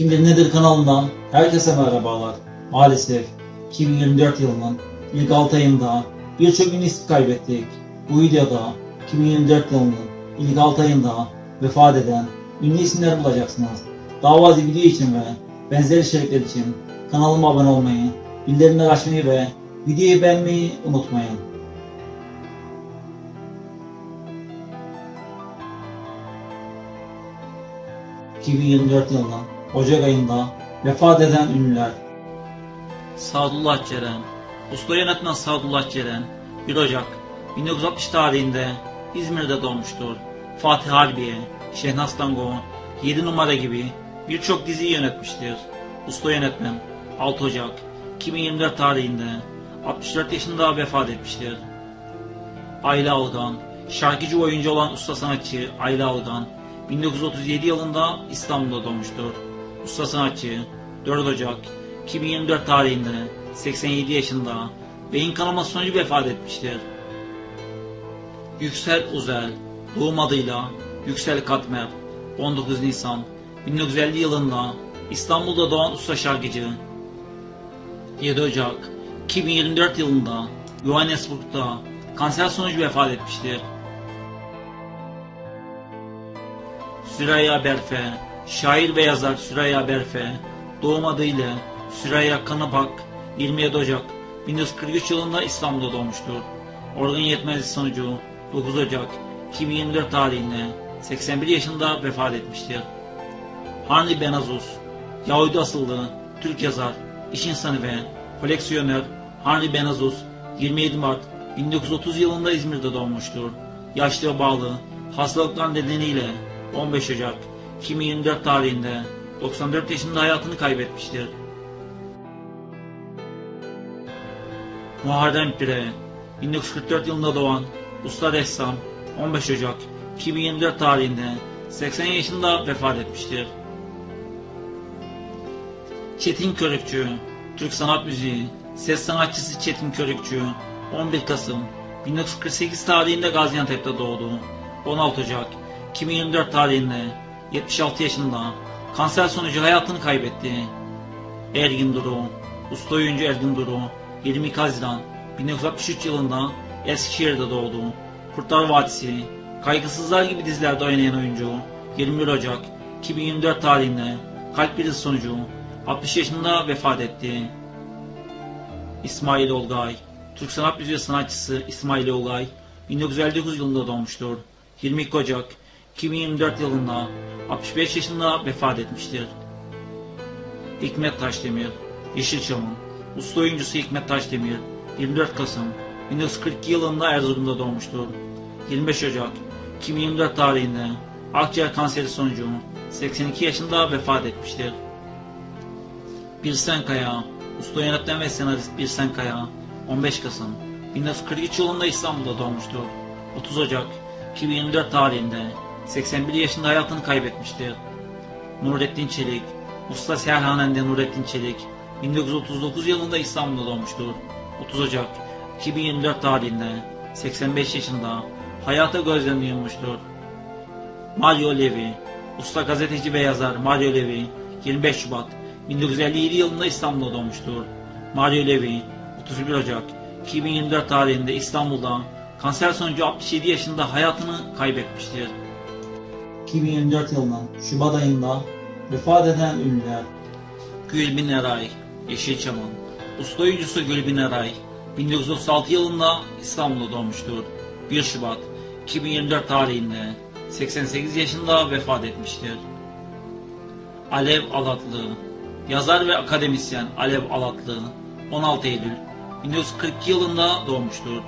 Kimdir Nedir kanalından herkese merhabalar. Maalesef 2024 yılının ilk 6 ayında birçok ünlü isim kaybettik. Bu videoda 2024 yılının ilk 6 ayında vefat eden ünlü isimler bulacaksınız. Fazla video için ve benzer içerikler için kanalıma abone olmayı, bildirimleri açmayı ve videoyu beğenmeyi unutmayın. ...2024 yılının Ocak ayında vefat eden ünlüler. Sadullah Ceren Usta yönetmen Sadullah Ceren 1 Ocak 1960 tarihinde İzmir'de doğmuştur. Fatih Harbiye, Şehnaz Tango, 7 numara gibi birçok diziyi yönetmiştir. Usta yönetmen 6 Ocak 2024 tarihinde 64 yaşında vefat etmiştir. Ayla Algan, şarkıcı oyuncu olan usta sanatçı Ayla Algan, 1937 yılında İstanbul'da doğmuştur. Usta sanatçı 4 Ocak 2024 tarihinde 87 yaşında beyin kanaması sonucu vefat etmiştir. Yüksel Uzel, doğum adıyla Yüksel Katmer, 19 Nisan 1950 yılında İstanbul'da doğan usta şarkıcı. 7 Ocak 2024 yılında Johannesburg'da kanser sonucu vefat etmiştir. Süreyya Berfe, şair ve yazar Süreyya Berfe, doğum adıyla Süreyya Kanıbak, 27 Ocak 1943 yılında İstanbul'da doğmuştur. Organ yetmezliği sonucu 9 Ocak 2024 tarihinde 81 yaşında vefat etmiştir. Harni Benazus, Yahudi asıllı Türk yazar, iş insanı ve koleksiyoner Harni Benazus 27 Mart 1930 yılında İzmir'de doğmuştur. Yaşlıya bağlı hastalıklar nedeniyle 15 Ocak 2024 tarihinde 94 yaşında hayatını kaybetmiştir. Muharrem Pire 1944 yılında doğan usta ressam 15 Ocak 2024 tarihinde 80 yaşında vefat etmiştir. Çetin Körükçü Türk sanat müziği ses sanatçısı Çetin Körükçü 11 Kasım 1948 tarihinde Gaziantep'te doğdu. 16 Ocak 2024 tarihinde 76 yaşında kanser sonucu hayatını kaybetti. Ergin Duru, usta oyuncu Ergin Duru 22 Haziran 1963 yılında Eskişehir'de doğdu. Kurtlar Vadisi, Kaygısızlar gibi dizilerde oynayan oyuncu 21 Ocak 2024 tarihinde kalp krizi sonucu 60 yaşında vefat etti. İsmail Olgay, Türk sanat müziği sanatçısı İsmail Olgay 1959 yılında doğmuştur. 22 Ocak 2024 yılında 65 yaşında vefat etmiştir. Hikmet Taşdemir, Yeşilçam'ın usta oyuncusu Hikmet Taşdemir 24 Kasım 1942 yılında Erzurum'da doğmuştur. 25 Ocak 2024 tarihinde akciğer kanseri sonucu 82 yaşında vefat etmiştir. Birsen Kaya, usta yönetmen ve senarist Birsen Kaya 15 Kasım 1943 yılında İstanbul'da doğmuştur. 30 Ocak 2024 tarihinde 81 yaşında hayatını kaybetmiştir. Nurettin Çelik, Usta Serhanende Nurettin Çelik, 1939 yılında İstanbul'da doğmuştur. 30 Ocak 2024 tarihinde 85 yaşında hayata gözlerini yummuştur. Mario Levi, usta gazeteci ve yazar Mario Levi, 25 Şubat 1957 yılında İstanbul'da doğmuştur. Mario Levi, 31 Ocak 2024 tarihinde İstanbul'da kanser sonucu 67 yaşında hayatını kaybetmiştir. 2024 yılının Şubat ayında vefat eden ünlüler Gülbin Eray, Yeşilçam'ın usta oyuncusu Gülbin Eray 1936 yılında İstanbul'da doğmuştur. 1 Şubat 2024 tarihinde 88 yaşında vefat etmiştir. Alev Alatlı Yazar ve akademisyen Alev Alatlı 16 Eylül 1942 yılında doğmuştur.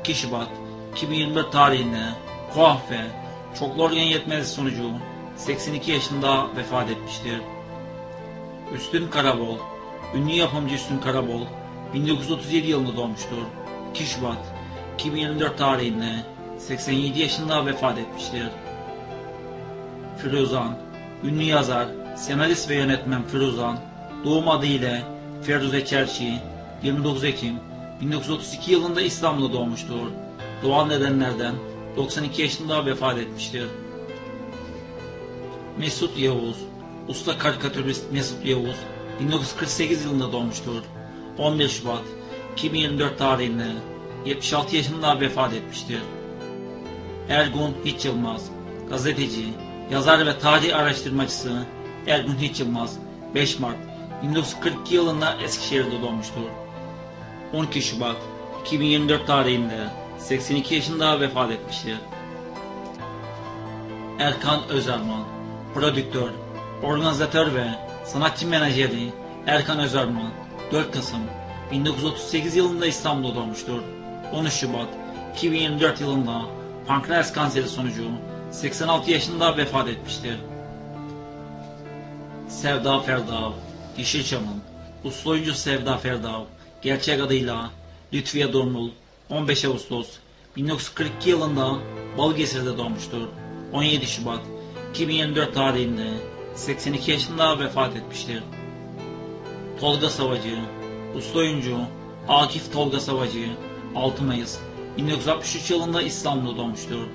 2 Şubat 2024 tarihinde ve çoklu organ yetmezliği sonucu 82 yaşında vefat etmiştir. Üstün Karabol Ünlü yapımcı Üstün Karabol 1937 yılında doğmuştur. 2 Şubat 2024 tarihinde 87 yaşında vefat etmiştir. Firuzan Ünlü yazar, senarist ve yönetmen Firuzan doğum adı ile Feruze Çerçi 29 Ekim 1932 yılında İstanbul'da doğmuştur. Doğal nedenlerden 92 yaşında vefat etmiştir. Mesut Yavuz usta karikatürist Mesut Yavuz 1948 yılında doğmuştur. 11 Şubat 2024 tarihinde 76 yaşında vefat etmiştir. Ergun Hiç Yılmaz, gazeteci, yazar ve tarih araştırmacısı Ergun Hiç Yılmaz 5 Mart 1942 yılında Eskişehir'de doğmuştur. 12 Şubat 2024 tarihinde 82 yaşında vefat etmiştir. Erkan Özerman, prodüktör, organizatör ve sanatçı menajeri Erkan Özerman 4 Kasım 1938 yılında İstanbul'da doğmuştur. 13 Şubat 2024 yılında pankreas kanseri sonucu 86 yaşında vefat etmiştir. Sevda Ferdav, Yeşilçam'ın uslu oyuncu Sevda Ferdav, gerçek adıyla Lütfiye Dormul, 15 Ağustos 1942 yılında Balıkesir'de doğmuştur. 17 Şubat 2024 tarihinde 82 yaşında vefat etmiştir. Tolga Savacı, uslu oyuncu Akif Tolga Savacı, 6 Mayıs 1963 yılında İstanbul'da doğmuştur.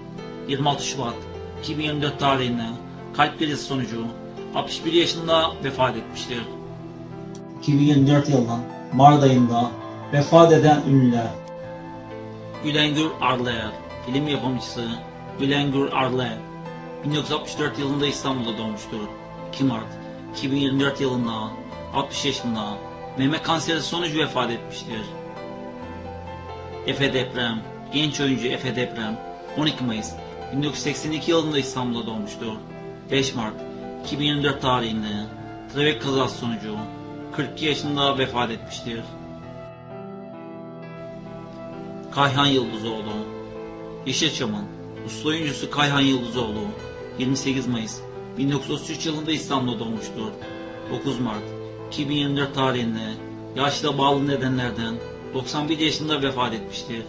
26 Şubat 2024 tarihinde kalp krizi sonucu 61 yaşında vefat etmiştir. 2024 yılının Mart ayında vefat eden ünlüler Gülengür Arlayer, film yapımcısı Gülengür Arlayer 1964 yılında İstanbul'da doğmuştur. 2 Mart 2024 yılında 60 yaşında meme kanseri sonucu vefat etmiştir. Efe Deprem, genç oyuncu Efe Deprem 12 Mayıs 1982 yılında İstanbul'da doğmuştur. 5 Mart 2024 tarihinde trafik kazası sonucu 42 yaşında vefat etmiştir. Kayhan Yıldızoğlu Yeşilçam'ın uslu oyuncusu Kayhan Yıldızoğlu 28 Mayıs. 1933 yılında İstanbul'da doğmuştur. 9 Mart. 2024 tarihinde yaşla bağlı nedenlerden 91 yaşında vefat etmiştir.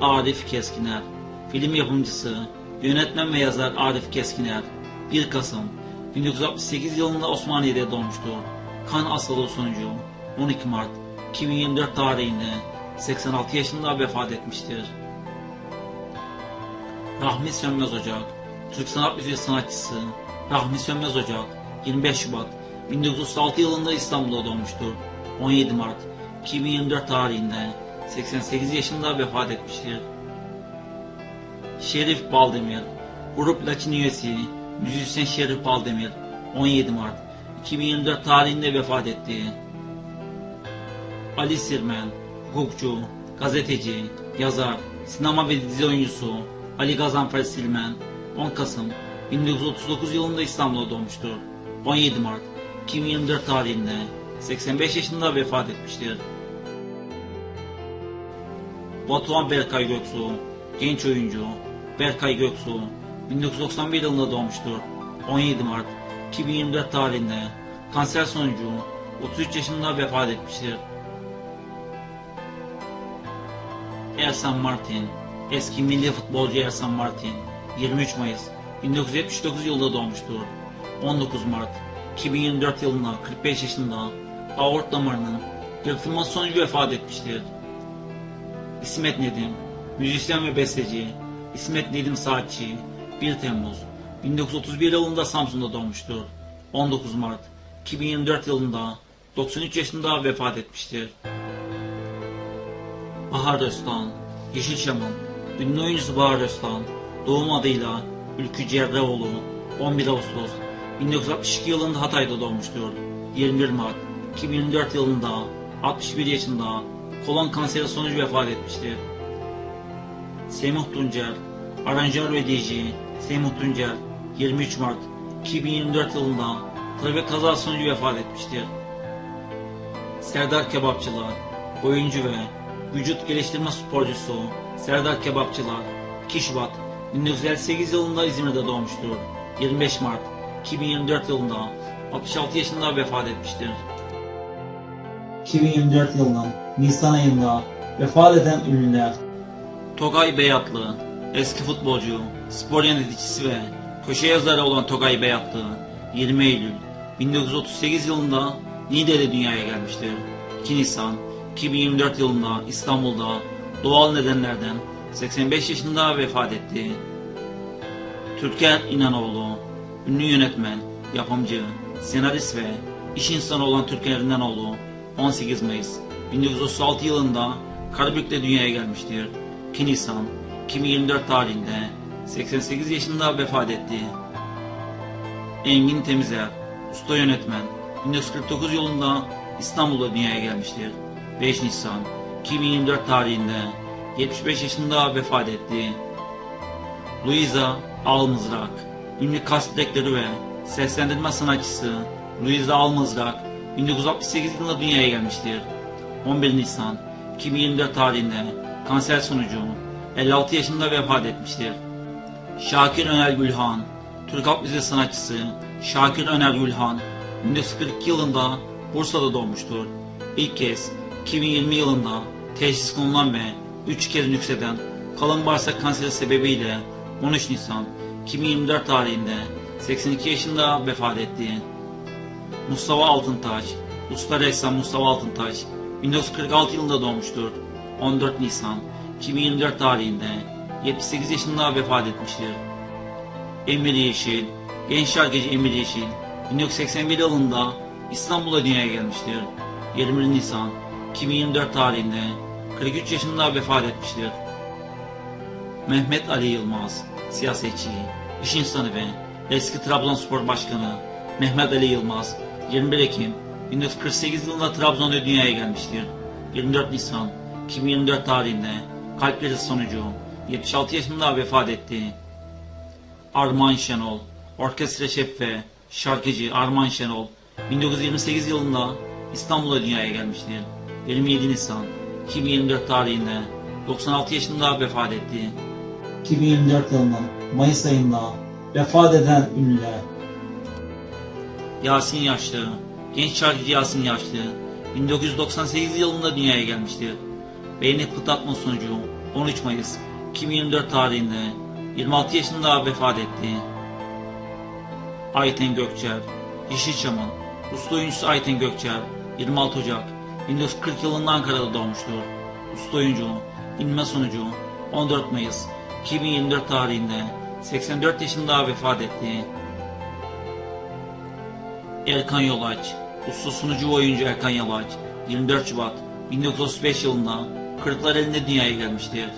Arif Keskiner. Film yapımcısı, yönetmen ve yazar Arif Keskiner. 1 Kasım 1968 yılında Osmaniye'de doğmuştur. Kan hastalığı sonucu 12 Mart 2024 tarihinde 86 yaşında vefat etmiştir. Rahmi Sönmez Ocak Türk Sanat Müziği sanatçısı Rahmi Sönmez Ocak 25 Şubat 1936 yılında İstanbul'da doğmuştur. 17 Mart 2024 tarihinde 88 yaşında vefat etmiştir. Şerif Baldemir Grup Laçin üyesi müzisyen Şerif Baldemir 17 Mart 2024 tarihinde vefat etti. Ali Sirmen hukukçu, gazeteci, yazar, sinema ve dizi oyuncusu Ali Gazanfer Silmen 10 Kasım 1939 yılında İstanbul'da doğmuştur. 17 Mart 2024 tarihinde 85 yaşında vefat etmiştir. Batuhan Berkay Göksu, genç oyuncu Berkay Göksu 1991 yılında doğmuştur. 17 Mart 2024 tarihinde kanser sonucu 33 yaşında vefat etmiştir. Ersan Martin, eski milli futbolcu Ersan Martin, 23 Mayıs 1979 yılında doğmuştur. 19 Mart 2024 yılında 45 yaşında aort damarının yırtılması sonucu vefat etmiştir. İsmet Nedim, müzisyen ve besteci, İsmet Nedim Saatçi, 1 Temmuz 1931 yılında Samsun'da doğmuştur. 19 Mart 2024 yılında 93 yaşında vefat etmiştir. Bahar Öztan, Yeşilçam'ın ünlü oyuncusu Bahar Öztan, doğum adıyla Ülkü Cerreoğlu, 11 Ağustos 1962 yılında Hatay'da doğmuştur. 21 Mart 2004 yılında 61 yaşında kolon kanseri sonucu vefat etmiştir. Semih Tuncer, aranjör ve DJ Semih Tuncer, 23 Mart 2024 yılında trafik kazası sonucu vefat etmiştir. Serdar Kebapçılar, oyuncu ve vücut geliştirme sporcusu Serdar Kebapçılar 2 Şubat 1958 yılında İzmir'de doğmuştur. 25 Mart 2024 yılında 66 yaşında vefat etmiştir. 2024 yılının Nisan ayında vefat eden ünlüler Togay Beyatlı, eski futbolcu, spor yöneticisi ve köşe yazarı olan Togay Beyatlı 20 Eylül 1938 yılında Niğde'de dünyaya gelmiştir. 2 Nisan 2024 yılında İstanbul'da doğal nedenlerden 85 yaşında vefat etti. Türker İnanoğlu, ünlü yönetmen, yapımcı, senarist ve iş insanı olan Türkan Erdenoğlu 18 Mayıs 1936 yılında Karabük'te dünyaya gelmiştir. 2 Nisan 2024 tarihinde 88 yaşında vefat etti. Engin Temizer, usta yönetmen, 1949 yılında İstanbul'da dünyaya gelmiştir. 5 Nisan 2024 tarihinde 75 yaşında vefat etti. Louisa Almızrak, ünlü kast ve seslendirme sanatçısı Louisa Almızrak 1968 yılında dünyaya gelmiştir. 11 Nisan 2024 tarihinde kanser sonucu 56 yaşında vefat etmiştir. Şakir Öner Gülhan, Türk halk müziği sanatçısı Şakir Öner Gülhan 1942 yılında Bursa'da doğmuştur. İlk kez 2020 yılında teşhis konulan ve 3 kez nükseden kalın bağırsak kanseri sebebiyle 13 Nisan 2024 tarihinde 82 yaşında vefat etti. Mustafa Altıntaş, usta ressam Mustafa Altıntaş 1946 yılında doğmuştur. 14 Nisan 2024 tarihinde 78 yaşında vefat etmiştir. Emir Yeşil, genç şarkıcı Emir Yeşil 1981 yılında İstanbul'a dünyaya gelmiştir. 21 Nisan 2024 tarihinde 43 yaşında vefat etmiştir. Mehmet Ali Yılmaz, siyasetçi, iş insanı ve eski Trabzonspor Başkanı Mehmet Ali Yılmaz 21 Ekim 1948 yılında Trabzon'da dünyaya gelmiştir. 24 Nisan 2024 tarihinde kalp krizi sonucu 76 yaşında vefat etti. Arman Şenol, orkestra şefi ve şarkıcı Arman Şenol 1928 yılında İstanbul'a dünyaya gelmiştir. 27 Nisan 2024 tarihinde 96 yaşında vefat etti. 2024 yılının Mayıs ayında vefat eden ünlüler Yasin Yaşlı, genç şarkıcı Yasin Yaşlı 1998 yılında dünyaya gelmiştir. Beyni pıtlatma sonucu 13 Mayıs 2024 tarihinde 26 yaşında vefat etti. Ayten Gökçer, Yeşilçam'ın usta oyuncusu Ayten Gökçer 26 Ocak 1940 yılında Ankara'da doğmuştur. Usta oyuncu inme sonucu 14 Mayıs 2024 tarihinde 84 yaşında vefat etti. Erkan Yolaç, usta sunucu oyuncu Erkan Yolaç, 24 Şubat 1935 yılında Kırklareli'nde dünyaya gelmiştir.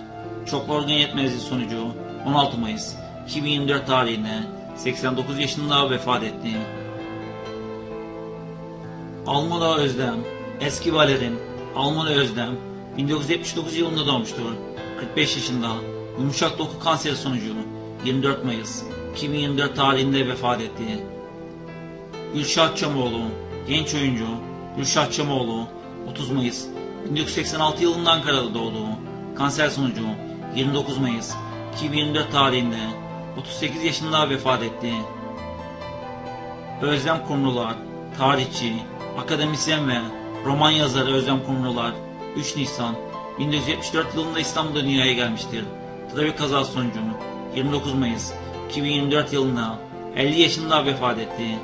Çoklu organ yetmezliği sonucu 16 Mayıs 2024 tarihinde 89 yaşında vefat etti. Almula Özlem, eski balerin Almula Özlem 1979 yılında doğmuştur. 45 yaşında yumuşak doku kanseri sonucu 24 Mayıs 2024 tarihinde vefat etti. Gülşah Çamoğlu, genç oyuncu Gülşah Çamoğlu, 30 Mayıs 1986 yılında Ankara'da doğdu. Kanser sonucu 29 Mayıs 2024 tarihinde 38 yaşında vefat etti. Özlem Kumrular, tarihçi, akademisyen ve roman yazarı Özlem Kumrular, 3 Nisan 1974 yılında İstanbul'da dünyaya gelmiştir. Trafik kazası sonucu 29 Mayıs 2024 yılında 50 yaşında vefat etti.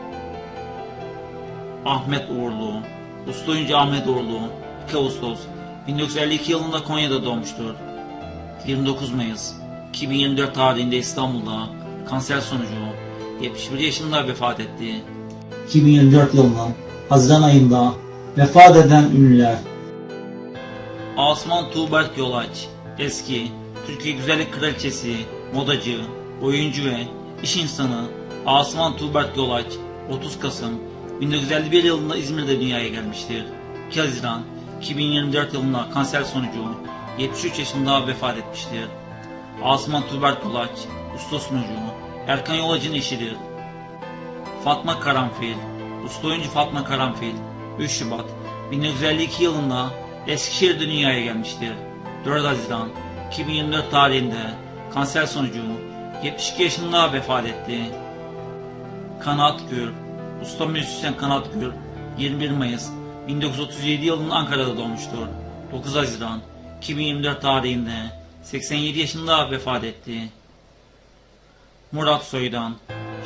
Ahmet Uğurlu, usta oyuncu Ahmet Uğurlu, 2 Ağustos 1952 yılında Konya'da doğmuştur. 29 Mayıs 2024 tarihinde İstanbul'da kanser sonucu 71 yaşında vefat etti. 2024 yılının Haziran ayında vefat eden ünlüler Asman Tuğberk Yolaç, eski Türkiye Güzellik Kraliçesi, modacı, oyuncu ve iş insanı Asman Tuğberk Yolaç 30 Kasım 1951 yılında İzmir'de dünyaya gelmiştir. 2 Haziran 2024 yılında kanser sonucu 73 yaşında vefat etmiştir. Asman Tuğberk Yolaç, usta sunucu, Erkan Yolacı'nın eşidir. Fatma Karanfil, usta oyuncu Fatma Karanfil, 3 Şubat 1952 yılında Eskişehir'de dünyaya gelmiştir. 4 Haziran 2024 tarihinde kanser sonucu 72 yaşında vefat etti. Kanat Gür, usta müzisyen Kanat Gür, 21 Mayıs 1937 yılında Ankara'da doğmuştur. 9 Haziran 2024 tarihinde 87 yaşında vefat etti. Murat Soydan,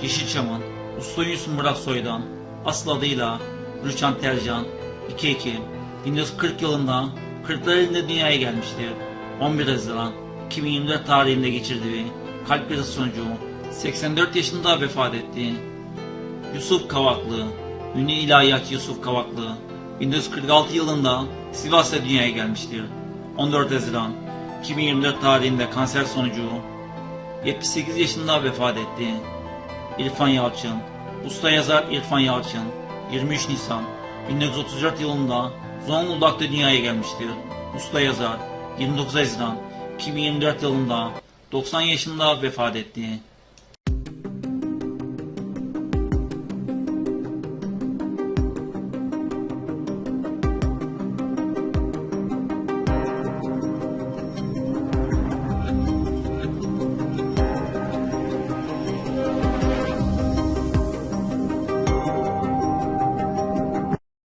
Yeşilçam'ın usta oyuncusu Murat Soydan, asıl adıyla Rüçhan Tercan, 2 Ekim 1940 yılında Kırklareli'nde dünyaya gelmiştir. 11 Haziran 2024 tarihinde geçirdiği kalp krizi sonucu 84 yaşında vefat etti. Yusuf Kavaklı, ünlü ilahiyatçı Yusuf Kavaklı, 1946 yılında Sivas'ta dünyaya gelmiştir. 14 Haziran 2024 tarihinde kanser sonucu 78 yaşında vefat etti. İrfan Yalçın, usta yazar İrfan Yalçın, 23 Nisan 1934 yılında Zonguldak'ta dünyaya gelmiştir. Usta yazar, 29 Haziran 2024 yılında 90 yaşında vefat etti.